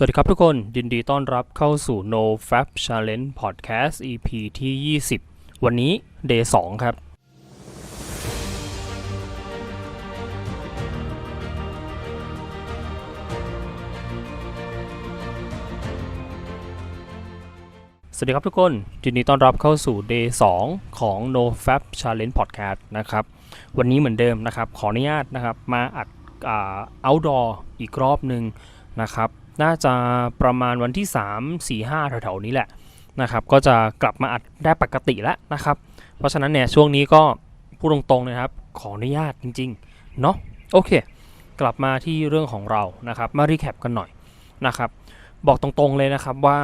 สวัสดีครับทุกคนยินดีต้อนรับเข้าสู่ No Fab Challenge Podcast EP ที่ 20 วันนี้ Day 2 ครับ สวัสดีครับทุกคนยินดีต้อนรับเข้าสู่ Day 2 ของ No Fab Challenge Podcast นะครับ วันนี้เหมือนเดิมนะครับ ขออนุญาตนะครับ มาอัดอ outdoor อีกรอบหนึ่งนะครับ น่าจะประมาณวันที่ 3 4 5แถวๆนี้แหละนะครับ ก็จะกลับมาอัดได้ปกติแล้วนะครับ เพราะฉะนั้นเนี่ยช่วงนี้ก็พูดตรงๆนะครับ ขออนุญาตจริงๆเนาะโอเค กลับมาที่เรื่องของเรานะครับ มารีแคปกันหน่อยนะครับ บอกตรงๆเลยนะครับว่า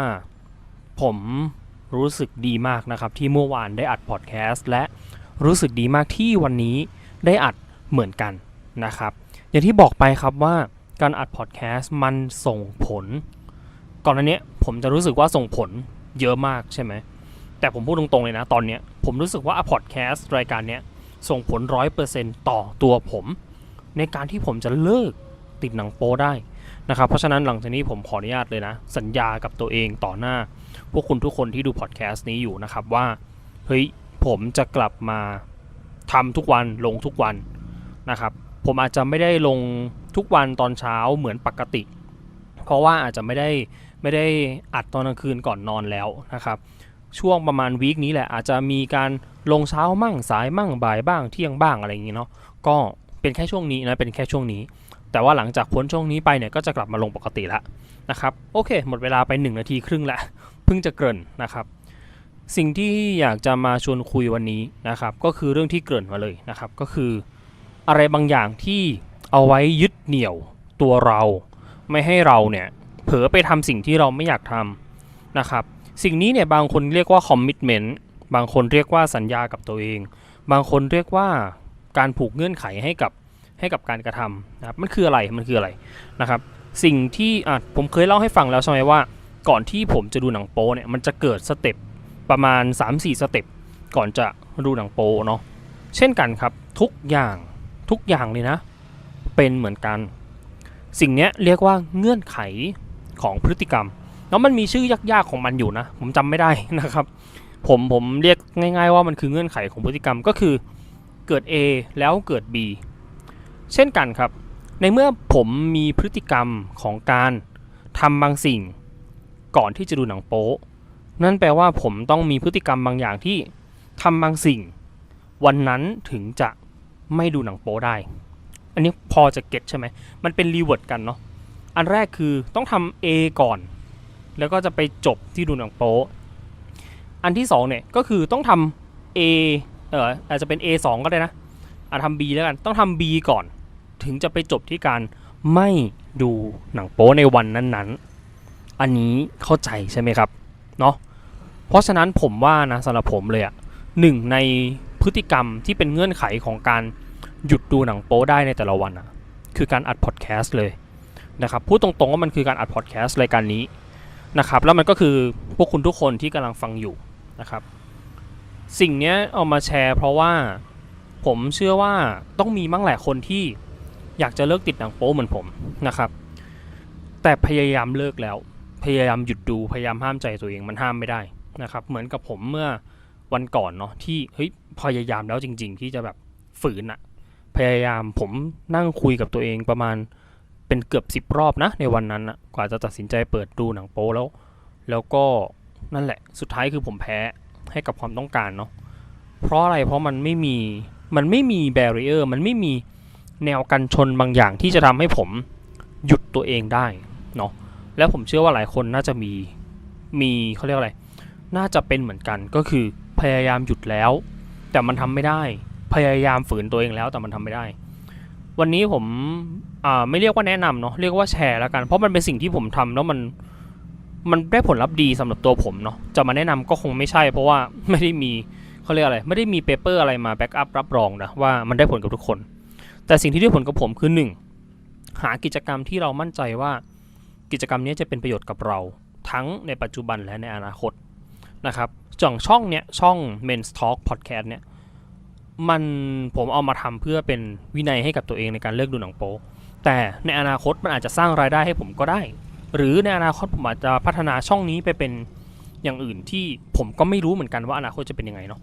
ผมรู้สึกดีมากนะครับ ที่เมื่อวานได้อัดพอดแคสต์และรู้สึกดีมากที่วันนี้ได้อัดเหมือนกันนะครับ อย่างที่บอกไปครับว่า การอัดพอดแคสต์มันส่งผล ก่อนหน้านี้ผมจะรู้สึกว่าส่งผลเยอะมากใช่ไหม แต่ผมพูดตรงๆเลยนะ ตอนเนี้ยผมรู้สึกว่าพอดแคสต์รายการเนี้ยส่งผลร้อยเปอร์เซ็นต์ต่อตัวผม ในการที่ผมจะเลิกติดหนังโป้ได้นะครับ เพราะฉะนั้นหลังจากนี้ผมขออนุญาตเลยนะ สัญญากับตัวเองต่อหน้า พวกคุณทุกคนที่ดูพอดแคสต์นี้อยู่นะครับว่าเฮ้ยผมจะกลับมาทำทุกวันลงทุกวันนะครับ ผมอาจจะไม่ได้ลง ทุกวันตอนเช้าเหมือนปกติ เพราะว่าอาจจะไม่ได้ไม่ได้อัดตอนกลางคืนก่อนนอนแล้วนะครับ ช่วงประมาณวีคนี้แหละอาจจะมีการลงเช้ามั่งสายมั่งบ่ายบ้างเที่ยงบ้างอะไรอย่างงี้เนาะก็เป็นแค่ช่วงนี้นะเป็นแค่ช่วงนี้ แต่ว่าหลังจากพ้นช่วงนี้ไปเนี่ยก็จะกลับมาลงปกติแล้วนะครับโอเค หมดเวลาไป 1 นาทีครึ่งแล้วเพิ่งจะเกริ่นนะครับสิ่งที่อยากจะมาชวนคุยวันนี้นะครับ ก็คือเรื่องที่เกริ่นมาเลยนะครับ ก็คืออะไรบางอย่างที่ เอาไว้ยึดเหนี่ยวตัวเรา ไม่ให้เราเนี่ยเผลอไปทำสิ่งที่เราไม่อยากทำนะครับสิ่งนี้เนี่ยบางคนเรียกว่าคอมมิชเมนต์บางคนเรียกว่าสัญญากับตัวเอง บางคนเรียกว่าการผูกเงื่อนไขให้กับให้กับการกระทำนะครับมันคืออะไรมันคืออะไรนะครับสิ่งที่อะผมเคยเล่าให้ฟังแล้วใช่ไหมว่า ก่อนที่ผมจะดูหนังโป๊เนี่ยมันจะเกิดสเต็ปประมาณ 3-4 สเต็ปก่อนจะดูหนังโป๊เนาะเช่นกันครับทุกอย่างทุกอย่างเลยนะ เป็นเหมือนกัน สิ่งนี้เรียกว่าเงื่อนไขของพฤติกรรม แล้วมันมีชื่อยากๆของมันอยู่นะ ผมจำไม่ได้นะครับ ผมผมเรียกง่าย ๆ ว่ามันคือเงื่อนไขของพฤติกรรมก็คือเกิด A แล้วเกิด B เช่นกันครับ ในเมื่อผมมีพฤติกรรมของการทำบางสิ่ง ก่อนที่จะดูหนังโป๊นั่นแปลว่าผมต้องมีพฤติกรรมบางอย่างที่ทำบางสิ่ง วันนั้นถึงจะไม่ดูหนังโป๊ได้ อันนี้พอจะเก็ตใช่ไหมมันเป็นรีเวิร์ดกันเนาะอันแรกคือต้องทำ A ก่อน แล้วก็จะไปจบที่ดูหนังโป๊อันที่2เนี่ยก็คือต้องทำ A เอออาจจะเป็น A 2 ก็ได้นะอาจทำ B แล้วกันต้องทำ B ก่อน ถึงจะไปจบที่การไม่ดูหนังโป๊ในวันนั้นๆ อันนี้เข้าใจใช่ไหมครับเนาะเพราะฉะนั้นผมว่านะสำหรับผมเลยอะหนึ่งในพฤติกรรมที่เป็นเงื่อนไขของการ หยุดดูหนังโป๊ได้ในแต่ละวันอะคือการอัดพอดแคสต์เลยนะครับพูดตรงๆว่ามันคือการอัดพอดแคสต์รายการนี้นะครับแล้วมันก็คือพวกคุณทุกคนที่กำลังฟังอยู่นะครับ สิ่งเนี้ยเอามาแชร์เพราะว่าผมเชื่อว่าต้องมีมั่งแหละคนที่อยากจะเลิกติดหนังโป๊เหมือนผมนะครับ แต่พยายามเลิกแล้ว พยายามหยุดดูพยายามห้ามใจตัวเองมันห้ามไม่ได้นะครับ เหมือนกับผมเมื่อวันก่อนเนาะที่เฮ้ยพยายามแล้วจริง ๆ ที่จะแบบฝืนอะ พยายามผมนั่งคุยกับตัวเองประมาณเป็นเกือบสิบรอบนะ ในวันนั้นอะกว่าจะตัดสินใจเปิดดูหนังโป๊แล้ว แล้วก็นั่นแหละ สุดท้ายคือผมแพ้ให้กับความต้องการเนาะเพราะอะไรเพราะมันไม่มีมันไม่มีแบเรียร์มันไม่มีแนวกันชนบางอย่างที่จะทำให้ผมหยุดตัวเองได้เนาะแล้วผมเชื่อว่าหลายคนน่าจะมีมีเขาเรียกอะไร น่าจะเป็นเหมือนกันก็คือพยายามหยุดแล้ว แต่มันทำไม่ได้ พยายามฝืนตัวเองแล้วแต่มันทำไม่ได้ วันนี้ผมอ่าไม่เรียกว่าแนะนำเนาะเรียกว่าแชร์แล้วกัน เพราะมันเป็นสิ่งที่ผมทำแล้วมันมันได้ผลลัพธ์ดีสำหรับตัวผมเนาะจะมาแนะนำก็คงไม่ใช่ เพราะว่าไม่ได้มีเขาเรียกอะไร ไม่ได้มีเปเปอร์อะไรมาแบ็กอัพรับรองนะว่ามันได้ผลกับทุกคน แต่สิ่งที่ได้ผลกับผมคือ 1. หากิจกรรมที่เรามั่นใจว่ากิจกรรมนี้จะเป็นประโยชน์กับเรา ทั้งในปัจจุบันและในอนาคตนะครับจ่องช่องเนี้ยช่อง Men's Talk Podcast เนี่ย มันผมเอามาทำเพื่อเป็นวินัยให้กับตัวเองในการเลิกดูหนังโป๊แต่ในอนาคตมันอาจจะสร้างรายได้ให้ผมก็ได้ หรือในอนาคตผมอาจจะพัฒนาช่องนี้ไปเป็นอย่างอื่นที่ผมก็ไม่รู้เหมือนกันว่าอนาคตจะเป็นยังไงเนาะ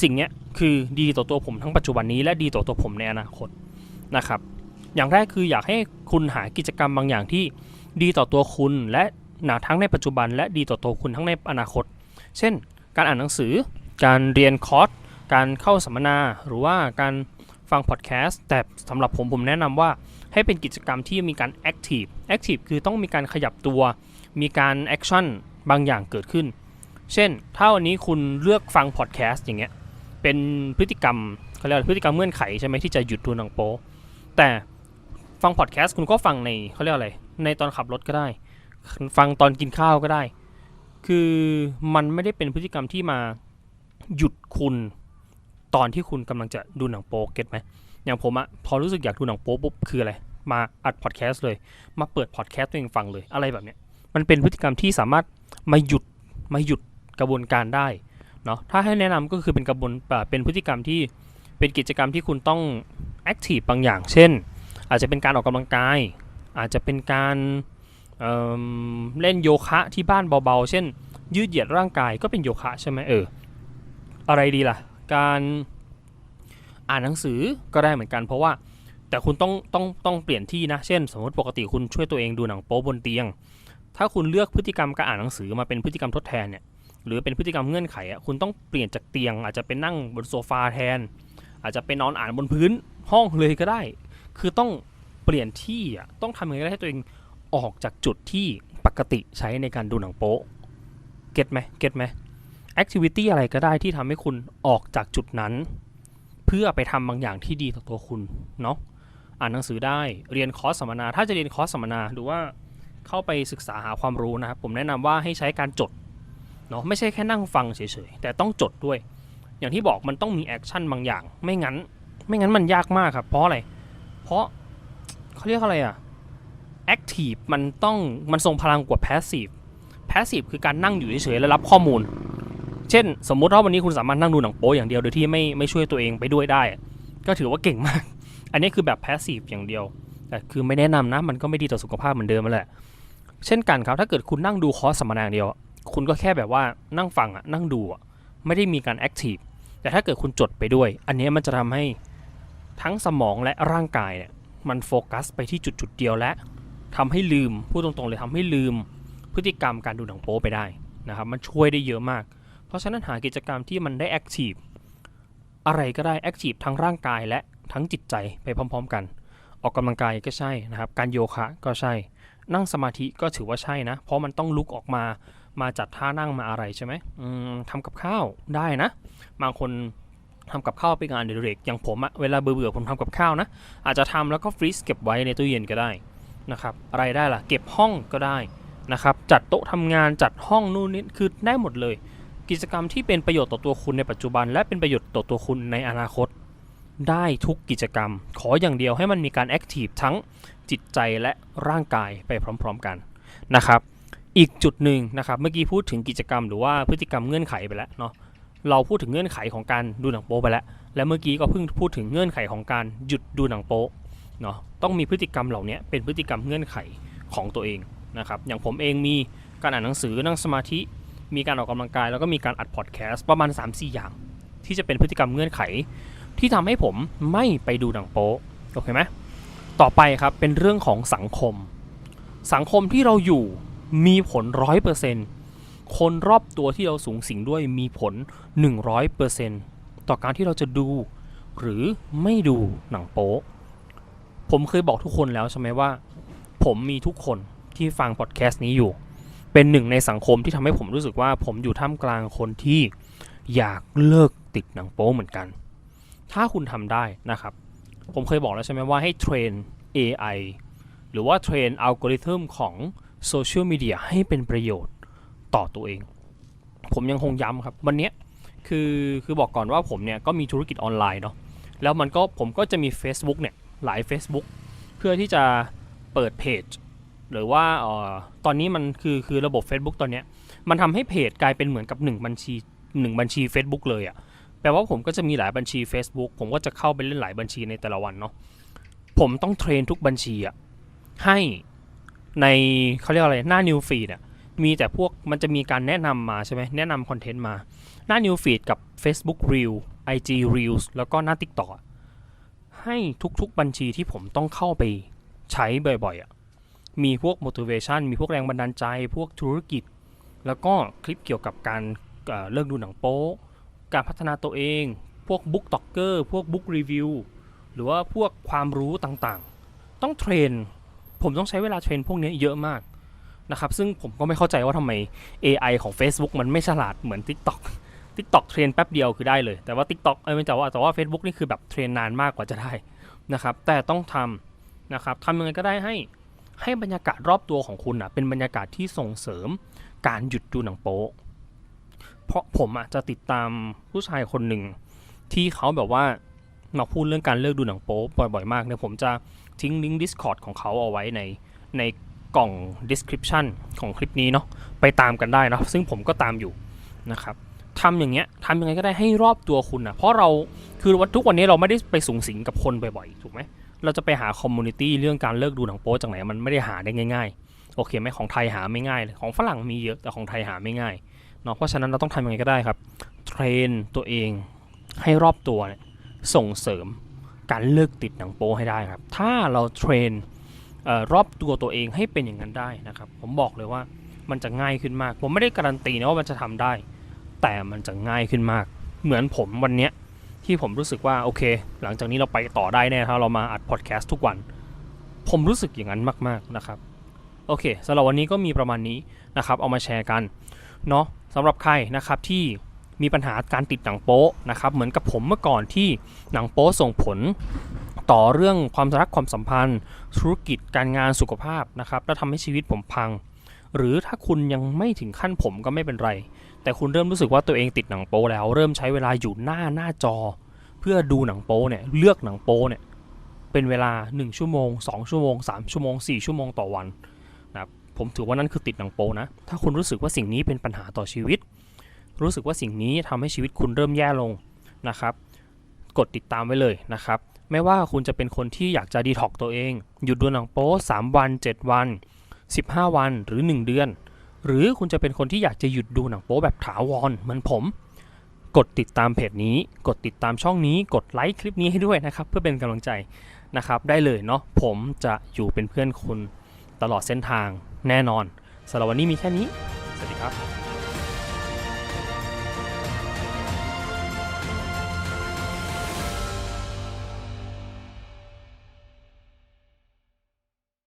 สิ่งนี้คือดีต่อตัวผมทั้งปัจจุบันนี้และดีต่อตัวผมในอนาคตนะครับ อย่างแรกคืออยากให้คุณหากิจกรรมบางอย่างที่ดีต่อตัวคุณและหนาทั้งในปัจจุบัน และดีต่อตัวคุณทั้งในอนาคต เช่น การอ่านหนังสือ การเรียนคอร์ส การเข้าสัมมนาหรือว่าการฟังพอดแคสต์แต่สำหรับผมผมแนะนำว่าให้เป็นกิจกรรมที่มีการแอคทีฟแอคทีฟคือต้องมีการขยับตัว มีการแอคชั่นบางอย่างเกิดขึ้น เช่น ถ้าวันนี้คุณเลือกฟังพอดแคสต์อย่างเงี้ยเป็นพฤติกรรมเขาเรียกว่าพฤติกรรมเงื่อนไขใช่ไหมที่จะหยุดดูหนังโป๊แต่ฟังพอดแคสต์คุณก็ฟังในเขาเรียกอะไร ในตอนขับรถก็ได้ ฟังตอนกินข้าวก็ได้ คือมันไม่ได้เป็นพฤติกรรมที่มาหยุดคุณ ตอนที่คุณกำลังจะดูหนังโป๊เก็ตไหมอย่างผมอะพอรู้สึกอยากดูหนังโป๊ปุ๊บคืออะไรมาอัดพอดแคสต์เลย มาเปิดพอดแคสต์ตัวเองฟังเลยอะไรแบบเนี้ยมันเป็นพฤติกรรมที่สามารถมาหยุดมาหยุดกระบวนการได้เนาะถ้าให้แนะนำก็คือเป็นกระบวนเป็นพฤติกรรมที่เป็นกิจกรรมที่คุณต้องแอคทีฟบางอย่าง เช่น อาจจะเป็นการออกกำลังกาย อาจจะเป็นการเเล่นโยคะที่บ้านเบาๆ เช่น ยืดเหยียดร่างกายก็เป็นโยคะใช่ไหมเออ อะไรดีล่ะ การอ่านหนังสือก็ได้เหมือนกัน เพราะว่าแต่คุณต้องต้องต้องเปลี่ยนที่นะ เช่น สมมติปกติคุณช่วยตัวเองดูหนังโป๊บนเตียง ถ้าคุณเลือกพฤติกรรมการอ่านหนังสือมาเป็นพฤติกรรมทดแทนเนี่ยหรือเป็นพฤติกรรมเงื่อนไขอะคุณต้องเปลี่ยนจากเตียง อาจจะเป็นนั่งบนโซฟาแทน อาจจะเป็นนอนอ่านบนพื้นห้องเลยก็ได้ คือต้องเปลี่ยนที่อะต้องทำยังไงก็ได้ให้ตัวเองออกจากจุดที่ปกติใช้ในการดูหนังโป๊เก็ตไหมเก็ตไหม แอคทิวิตี้อะไรก็ได้ที่ทำให้คุณออกจากจุดนั้น เพื่อไปทำบางอย่างที่ดีต่อตัวคุณเนาะอ่านหนังสือได้เรียนคอร์สสัมมนา ถ้าจะเรียนคอร์สสัมมนาหรือว่าเข้าไปศึกษาหาความรู้นะครับ ผมแนะนำว่าให้ใช้การจดเนาะไม่ใช่แค่นั่งฟังเฉยๆ แต่ต้องจดด้วย อย่างที่บอกมันต้องมีแอคชั่นบางอย่าง ไม่งั้น ไม่งั้นมันยากมากครับเพราะอะไร เพราะเขาเรียกอะไรอะแอคทีฟมันต้องมันทรงพลังกว่าแพสซีฟแพสซีฟคือการนั่งอยู่เฉยๆแล้วรับข้อมูล เช่น สมมุติว่าวันนี้คุณสามารถนั่งดูหนังโป๊อย่างเดียวโดยที่ไม่ไม่ช่วยตัวเองไปด้วยได้ ก็ถือว่าเก่งมาก อันนี้คือแบบแพสซีฟอย่างเดียวแต่คือไม่แนะนำนะ มันก็ไม่ดีต่อสุขภาพเหมือนเดิมแหละ เช่นกันครับถ้าเกิดคุณนั่งดูคอร์สสัมมนาอย่างเดียว คุณก็แค่แบบว่านั่งฟังอะนั่งดูอะไม่ได้มีการแอคทีฟแต่ถ้าเกิดคุณจดไปด้วย อันนี้มันจะทำให้ทั้งสมองและร่างกายเนี่ยมันโฟกัสไปที่จุดจุดเดียวและทำให้ลืมพูดตรงๆเลยทำให้ลืมพฤติกรรมการดูหนังโป๊ไปได้นะครับ มันช่วยได้เยอะมาก เพราะฉะนั้นหากิจกรรมที่มันได้แอคทีฟอะไรก็ได้แอคทีฟทั้งร่างกายและทั้งจิตใจไปพร้อม ๆ กัน ออกกำลังกายก็ใช่นะครับ การโยคะก็ใช่ นั่งสมาธิก็ถือว่าใช่นะ เพราะมันต้องลุกออกมามาจัดท่านั่งมาอะไรใช่ไหมมทำกับข้าวได้นะ บางคนทำกับข้าวเป็นงานอดิเรกอย่างผมอะเวลาเบื่อๆผมทำกับข้าวนะ อาจจะทำแล้วก็ฟรีซเก็บไว้ในตู้เย็นก็ได้นะครับ อะไรได้ล่ะ เก็บห้องก็ได้นะครับ จัดโต๊ะทำงานจัดห้องนู่นนี่คือได้หมดเลย กิจกรรมที่เป็นประโยชน์ต่อตัวคุณในปัจจุบัน และเป็นประโยชน์ต่อตัวคุณในอนาคต ได้ทุกกิจกรรม ขออย่างเดียวให้มันมีการแอคทีฟทั้งจิตใจและร่างกายไปพร้อม ๆ กันนะครับ อีกจุดหนึ่งนะครับเมื่อกี้พูดถึงกิจกรรม หรือว่าพฤติกรรมเงื่อนไขไปแล้วเนาะเราพูดถึงเงื่อนไขของการดูหนังโป๊ไปแล้ว และเมื่อกี้ก็เพิ่งพูดถึงเงื่อนไขของการหยุดดูหนังโป๊เนาะต้องมีพฤติกรรมเหล่านี้เป็นพฤติกรรมเงื่อนไขของตัวเองนะครับอย่างผมเองมีการอ่านหนังสือนั่งสมาธิ มีการออกกำลังกายแล้วก็มีการอัดพอดแคสต์ประมาณ 3-4 อย่าง ที่จะเป็นพฤติกรรมเงื่อนไข ที่ทำให้ผมไม่ไปดูหนังโป๊โอเคไหมต่อไปครับเป็นเรื่องของสังคม สังคมที่เราอยู่มีผลร้อยเปอร์เซ็นต์คนรอบตัวที่เราสูงสิงด้วยมีผล 100%ต่อการที่เราจะดู หรือไม่ดูหนังโป๊ผมเคยบอกทุกคนแล้วใช่ไหมว่า ผมมีทุกคนที่ฟังพอดแคสต์นี้อยู่ เป็นหนึ่งในสังคมที่ทำให้ผมรู้สึกว่าผมอยู่ท่ามกลางคนที่อยากเลิกติดหนังโป๊เหมือนกัน ถ้าคุณทำได้นะครับ ผมเคยบอกแล้วใช่ไหมว่าให้เทรน AI หรือว่าเทรนอัลกอริทึมของโซเชียลมีเดียให้เป็นประโยชน์ต่อตัวเอง ผมยังคงย้ำครับ วันนี้คือคือบอกก่อนว่าผมเนี่ยก็มีธุรกิจออนไลน์เนาะแล้วมันก็ผมก็จะมี Facebook เนี่ยหลาย Facebook เพื่อที่จะเปิดเพจ หรือว่าออตอนนี้มันคือคือระบบ Facebook ตอนเนี้ยมันทำให้เพจกลายเป็นเหมือนกับ 1 บัญชี 1 บัญชี Facebook เลยอะแปลว่าผมก็จะมีหลายบัญชี Facebook ผมก็จะเข้าไปเล่นหลายบัญชีในแต่ละวันเนาะผมต้องเทรนทุกบัญชีอะให้ในเขาเรียกอะไรหน้า New Feed อะมีแต่พวกมันจะมีการแนะนำมาใช่ไหมแนะนำคอนเทนต์มา หน้า New Feed กับ Facebook Reel IG Reels แล้วก็หน้า TikTok อให้ทุกๆบัญชีที่ผมต้องเข้าไปใช้บ่อยๆอะ มีพวก motivation มีพวกแรงบันดาลใจ พวกธุรกิจ แล้วก็คลิปเกี่ยวกับการเลิกดูหนังโป๊การพัฒนาตัวเอง พวกบุ๊กต็อกเกอร์พวกบุ๊กรีวิวหรือว่าพวกความรู้ต่างๆ ต้องเทรน ผมต้องใช้เวลาเทรนพวกนี้เยอะมากนะครับ ซึ่งผมก็ไม่เข้าใจว่าทำไม AI ของ Facebook มันไม่ฉลาดเหมือน TikTok TikTok เทรนแป๊บเดียวคือได้เลย แต่ว่า TikTok เอ้ยไม่แต่ว่าแต่ว่า Facebook นี่คือแบบเทรนนานมากกว่าจะได้นะครับ แต่ต้องทำนะครับทำยังไงก็ได้ให้ ให้บรรยากาศรอบตัวของคุณอะเป็นบรรยากาศที่ส่งเสริมการหยุดดูหนังโป๊ะเพราะผมอะจะติดตามผู้ชายคนหนึ่งที่เขาแบบว่ามาพูดเรื่องการเลิกดูหนังโป๊บ่อยๆมากเนี่ยผมจะทิ้งลิงก์ Discord ของเขาเอาไว้ในในกล่อง description ของคลิปนี้เนาะไปตามกันได้นะซึ่งผมก็ตามอยู่นะครับทำอย่างเงี้ยทำยังไงก็ได้ให้รอบตัวคุณนะเพราะเราคือวันทุกวันนี้เราไม่ได้ไปสูงสิงกับคนบ่อยๆ ถูกไหม เราจะไปหาคอมมูนิตี้เรื่องการเลิกดูหนังโป๊จากไหนมันไม่ได้หาได้ง่ายๆ โอเคไหมของไทยหาไม่ง่ายเลยของฝรั่งมีเยอะแต่ของไทยหาไม่ง่ายเนาะเพราะฉะนั้นเราต้องทำยังไงก็ได้ครับเทรนตัวเองให้รอบตัวเนี่ยส่งเสริมการเลิกติดหนังโป๊ให้ได้ครับ ถ้าเราเทรนออรอบตัวตัวเองให้เป็นอย่างนั้นได้นะครับ ผมบอกเลยว่ามันจะง่ายขึ้นมาก ผมไม่ได้การันตีนะว่ามันจะทำได้ แต่มันจะง่ายขึ้นมาก เหมือนผมวันเนี้ย ที่ผมรู้สึกว่าโอเค หลังจากนี้เราไปต่อได้แน่ถ้าเรามาอัดพอดแคสต์ทุกวัน ผมรู้สึกอย่างนั้นมาก ๆ นะครับ โอเคสำหรับวันนี้ก็มีประมาณนี้นะครับ เอามาแชร์กันเนาะสำหรับใครนะครับที่มีปัญหาการติดหนังโป๊ะนะครับ เหมือนกับผมเมื่อก่อนที่หนังโป๊ะส่งผลต่อเรื่องความรักความสัมพันธ์ ธุรกิจการงานสุขภาพนะครับ แล้วทำให้ชีวิตผมพัง หรือถ้าคุณยังไม่ถึงขั้นผมก็ไม่เป็นไร แต่คุณเริ่มรู้สึกว่าตัวเองติดหนังโป๊แล้ว เริ่มใช้เวลาอยู่หน้าหน้าจอ เพื่อดูหนังโป๊เนี่ยเลือกหนังโป๊เนี่ยเป็นเวลา 1 ชั่วโมง 2 ชั่วโมง 3 ชั่วโมง 4 ชั่วโมงต่อวันนะครับผมถือว่านั่นคือติดหนังโป๊นะ ถ้าคุณรู้สึกว่าสิ่งนี้เป็นปัญหาต่อชีวิต รู้สึกว่าสิ่งนี้ทำให้ชีวิตคุณเริ่มแย่ลงนะครับ กดติดตามไว้เลยนะครับ ไม่ว่าคุณจะเป็นคนที่อยากจะดีท็อกตัวเอง หยุดดูหนังโป๊3วัน 7 วัน 15 วันหรือ 1 เดือน หรือคุณจะเป็นคนที่อยากจะหยุดดูหนังโป๊แบบถาวรเหมือนผม กดติดตามเพจนี้ กดติดตามช่องนี้ กดไลค์คลิปนี้ให้ด้วยนะครับ เพื่อเป็นกำลังใจนะครับ ได้เลยเนาะผมจะอยู่เป็นเพื่อนคุณตลอดเส้นทางแน่นอนสำหรับวันนี้มีแค่นี้ สวัสดีครับ